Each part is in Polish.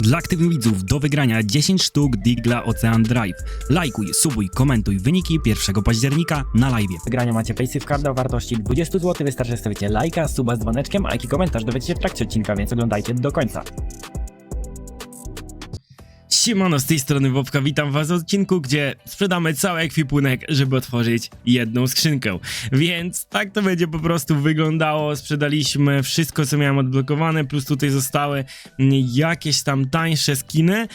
Dla aktywnych widzów do wygrania 10 sztuk Digla Ocean Drive. Lajkuj, subuj, komentuj wyniki 1 października na live. wygrania macie Paysafe Carda o wartości 20 zł. Wystarczy, że stawicie lajka, suba z dzwoneczkiem, a jaki komentarz dowiecie się w trakcie odcinka, więc oglądajcie do końca. Siemano, z tej strony Wopka, witam was w odcinku, gdzie sprzedamy cały ekwipunek, żeby otworzyć jedną skrzynkę. Więc tak to będzie po prostu wyglądało, sprzedaliśmy wszystko, co miałem odblokowane, plus tutaj zostały jakieś tam tańsze skiny,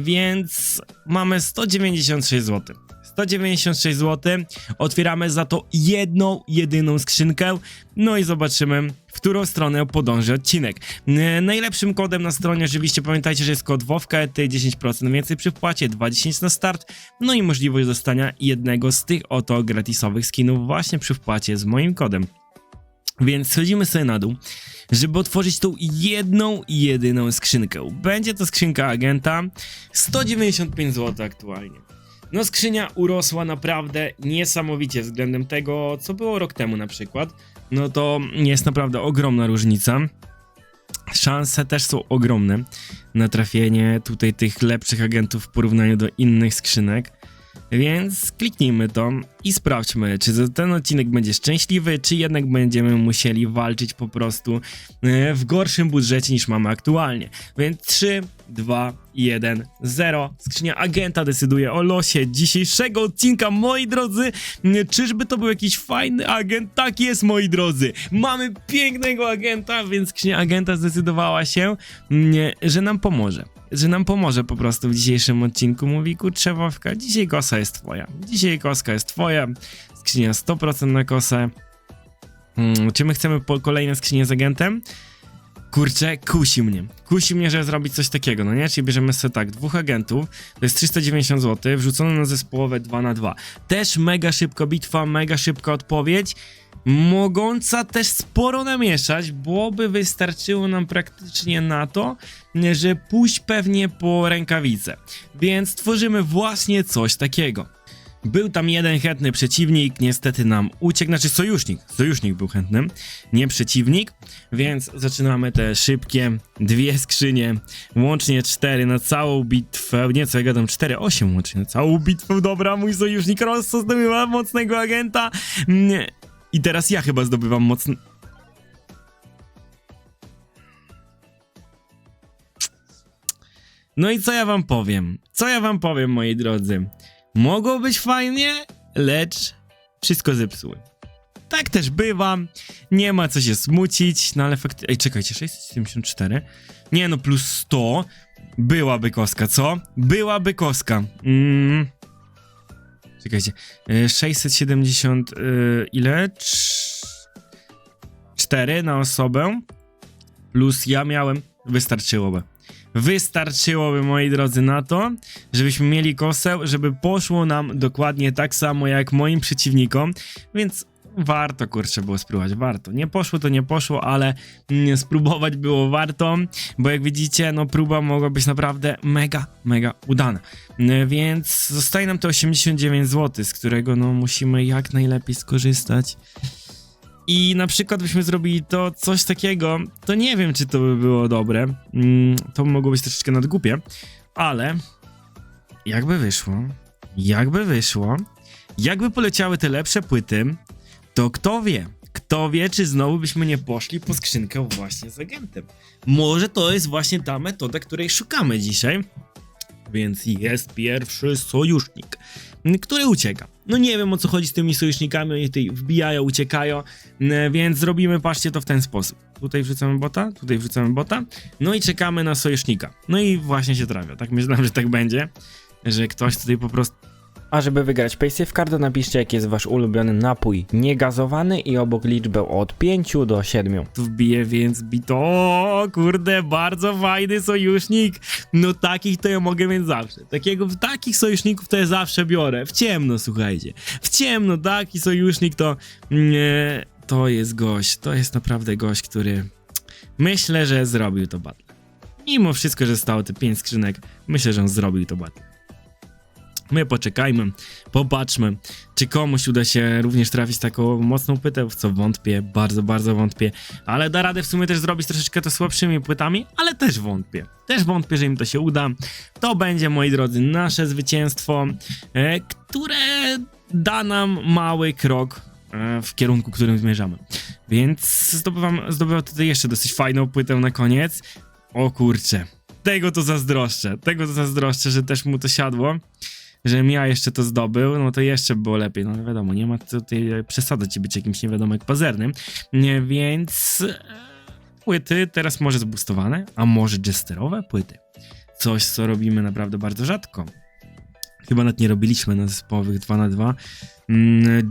więc mamy 196 zł. 196 zł, otwieramy za to jedną, jedyną skrzynkę, no i zobaczymy, w którą stronę podąży odcinek. Najlepszym kodem na stronie oczywiście pamiętajcie, że jest kod WOWKETY, 10% więcej przy wpłacie, 2,10 na start, no i możliwość dostania jednego z tych oto gratisowych skinów właśnie przy wpłacie z moim kodem. Więc schodzimy sobie na dół, żeby otworzyć tą jedną, jedyną skrzynkę. Będzie to skrzynka agenta, 195 zł aktualnie. No skrzynia urosła naprawdę niesamowicie względem tego, co było rok temu na przykład. No to jest naprawdę ogromna różnica. Szanse też są ogromne na trafienie tutaj tych lepszych agentów w porównaniu do innych skrzynek. Więc kliknijmy to i sprawdźmy, czy ten odcinek będzie szczęśliwy, czy jednak będziemy musieli walczyć po prostu e, w gorszym budżecie niż mamy aktualnie. Więc 3, 2, 1, 0. Skrzynia agenta decyduje o losie dzisiejszego odcinka, moi drodzy. Nie, Czyżby to był jakiś fajny agent? Tak jest, moi drodzy. Mamy pięknego agenta, więc skrzynia agenta zdecydowała się, nie, że nam pomoże. Że nam pomoże po prostu w dzisiejszym odcinku. Mówi, kurczę, dzisiaj kosa jest twoja. Dzisiaj koska jest twoja. Skrzynia 100% na kosę. Hmm, czy my chcemy po kolejne skrzynie z agentem? Kurczę, kusi mnie. Kusi mnie, żeby zrobić coś takiego, no nie? Czyli bierzemy sobie tak, dwóch agentów, to jest 390 zł, wrzucone na zespołowe 2 na 2 Też mega szybko bitwa, mega szybka odpowiedź, mogąca też sporo namieszać, bo by wystarczyło nam praktycznie na to, że pójść pewnie po rękawice. Więc tworzymy właśnie coś takiego. Był tam jeden chętny przeciwnik, niestety nam uciekł, znaczy sojusznik, sojusznik był chętny, nie przeciwnik, więc zaczynamy te szybkie dwie skrzynie, łącznie cztery na całą bitwę, nie co ja gadam, cztery, osiem łącznie na całą bitwę, dobra, mój sojusznik Rosso zdobywa mocnego agenta, nie. I teraz ja chyba zdobywam mocny... No i co ja wam powiem? Co ja wam powiem, moi drodzy? Mogło być fajnie, lecz wszystko zepsuły. Tak też bywa, nie ma co się smucić, no ale faktycznie... Ej, czekajcie, 674? Nie no, plus 100 byłaby koska, co? Byłaby koska. Mm. Czekajcie, e, 670... y, ile? Cz- 4 na osobę, plus ja miałem, wystarczyłoby. Wystarczyłoby, moi drodzy, na to, żebyśmy mieli kosę, żeby poszło nam dokładnie tak samo jak moim przeciwnikom, więc warto, kurczę, było spróbować, warto. Nie poszło to nie poszło, ale mm, spróbować było warto, bo jak widzicie, no próba mogła być naprawdę mega, mega udana. Mm, Więc zostaje nam to 89 zł, z którego no musimy jak najlepiej skorzystać. I na przykład byśmy zrobili to coś takiego, to nie wiem, czy to by było dobre. Mm, to mogło być troszeczkę nadgłupie, ale jakby wyszło, jakby wyszło, jakby poleciały te lepsze płyty, to kto wie, kto wie, czy znowu byśmy nie poszli po skrzynkę właśnie z agentem. Może to jest właśnie ta metoda, której szukamy dzisiaj. Więc jest pierwszy sojusznik, który ucieka. No nie wiem o co chodzi z tymi sojusznikami, oni tutaj wbijają, uciekają, n- więc zrobimy, patrzcie to w ten sposób. Tutaj wrzucamy bota, tutaj wrzucamy bota, no i czekamy na sojusznika. No i właśnie się trafia, tak myślałem, że tak będzie, że ktoś tutaj po prostu A żeby wygrać Paysafe Carda, napiszcie jaki jest wasz ulubiony napój niegazowany i obok liczbę od 5 do 7. tu wbije, więc bito. Kurde, bardzo fajny sojusznik. No takich to ja mogę mieć zawsze. Takiego, takich sojuszników to ja zawsze biorę. W ciemno, słuchajcie. W ciemno, taki sojusznik to... Nie, to jest gość. To jest naprawdę gość, który... Myślę, że zrobił to battle. Mimo wszystko, że stało te 5 skrzynek, myślę, że on zrobił to battle. My poczekajmy, popatrzmy, czy komuś uda się również trafić taką mocną płytę, w co wątpię, bardzo, bardzo wątpię, ale da radę w sumie też zrobić troszeczkę to słabszymi płytami, ale też wątpię. Też wątpię, że im to się uda. To będzie, moi drodzy, nasze zwycięstwo, e, które da nam mały krok e, w kierunku, którym zmierzamy. Więc zdobywam, zdobywam tutaj jeszcze dosyć fajną płytę na koniec. O kurcze, tego to zazdroszczę, tego to zazdroszczę, że też mu to siadło. Żebym ja jeszcze to zdobył, no to jeszcze by było lepiej. No wiadomo, nie ma tutaj przesadzać i być jakimś nie wiadomo jak pazernym. Nie, więc e, płyty teraz może zbustowane, a może jesterowe płyty. Coś, co robimy naprawdę bardzo rzadko. Chyba nawet nie robiliśmy na zespołowych 2 na 2 mm,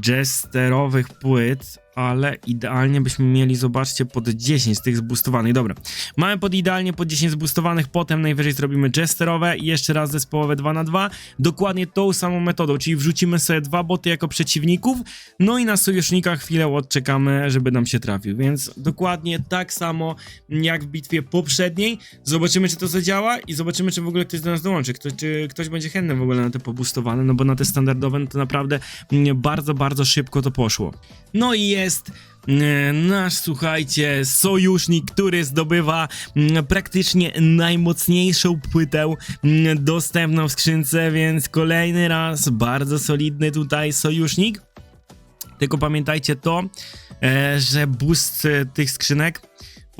jesterowych płyt, ale idealnie byśmy mieli, zobaczcie, pod 10 z tych zboostowanych. Dobra, mamy pod idealnie pod 10 zboostowanych, potem najwyżej zrobimy jesterowe i jeszcze raz zespołowe 2 na 2 dokładnie tą samą metodą, czyli wrzucimy sobie dwa boty jako przeciwników, no i na sojusznika chwilę odczekamy, żeby nam się trafił, więc dokładnie tak samo jak w bitwie poprzedniej. Zobaczymy, czy to zadziała i zobaczymy, czy w ogóle ktoś do nas dołączy, Kto, czy ktoś będzie chętny w ogóle na te pobustowane, no bo na te standardowe no to naprawdę mm, bardzo, bardzo szybko to poszło. No i jest e, nasz, słuchajcie, sojusznik, który zdobywa mm, praktycznie najmocniejszą płytę mm, dostępną w skrzynce, więc kolejny raz bardzo solidny tutaj sojusznik. Tylko pamiętajcie to, e, że boost e, tych skrzynek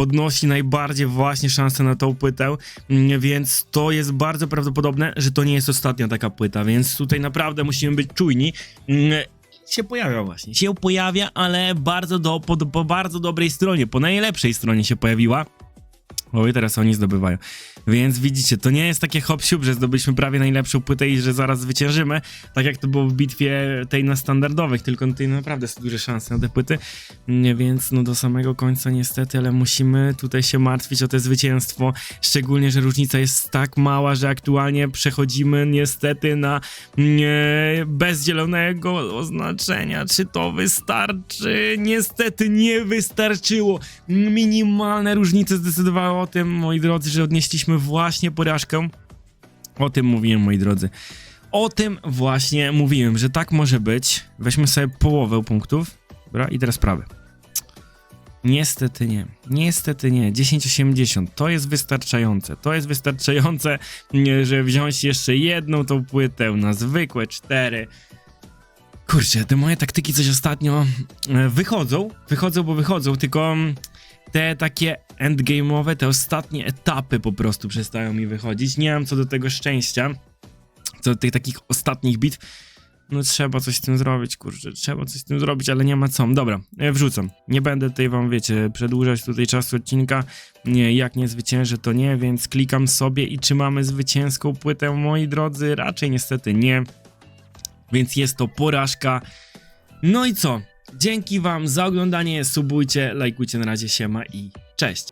podnosi najbardziej właśnie szansę na tą płytę, mm, więc to jest bardzo prawdopodobne, że to nie jest ostatnia taka płyta, więc tutaj naprawdę musimy być czujni. Mm, się pojawia właśnie, się pojawia, ale bardzo do, po, po bardzo dobrej stronie, po najlepszej stronie się pojawiła. Oj, teraz oni zdobywają. Więc widzicie, to nie jest takie hop że zdobyliśmy prawie najlepszą płytę i że zaraz zwyciężymy, tak jak to było w bitwie tej na standardowych, tylko tutaj naprawdę są duże szanse na te płyty, więc no do samego końca niestety, ale musimy tutaj się martwić o te zwycięstwo, szczególnie, że różnica jest tak mała, że aktualnie przechodzimy niestety na nie, bez zielonego oznaczenia. Czy to wystarczy? Niestety nie wystarczyło. Minimalne różnice zdecydowały o tym, moi drodzy, że odnieśliśmy właśnie porażkę. O tym mówiłem, moi drodzy. O tym właśnie mówiłem, że tak może być. Weźmy sobie połowę punktów. Dobra, i teraz prawy. Niestety nie. Niestety nie. 10,80 to jest wystarczające. To jest wystarczające, że wziąć jeszcze jedną tą płytę na zwykłe 4. Kurczę, te moje taktyki coś ostatnio e, wychodzą. Wychodzą, bo wychodzą, tylko mm, te takie endgame'owe, te ostatnie etapy po prostu przestają mi wychodzić. Nie mam co do tego szczęścia. Co do tych takich ostatnich bitw. No trzeba coś z tym zrobić, kurczę, trzeba coś z tym zrobić, ale nie ma co. Dobra, e, wrzucam. Nie będę tutaj wam, wiecie, przedłużać tutaj czasu odcinka. Nie, jak nie zwyciężę, to nie, więc klikam sobie i czy mamy zwycięską płytę, moi drodzy? Raczej niestety nie. Więc jest to porażka. No i co? Dzięki wam za oglądanie, subujcie, lajkujcie na razie, siema i cześć.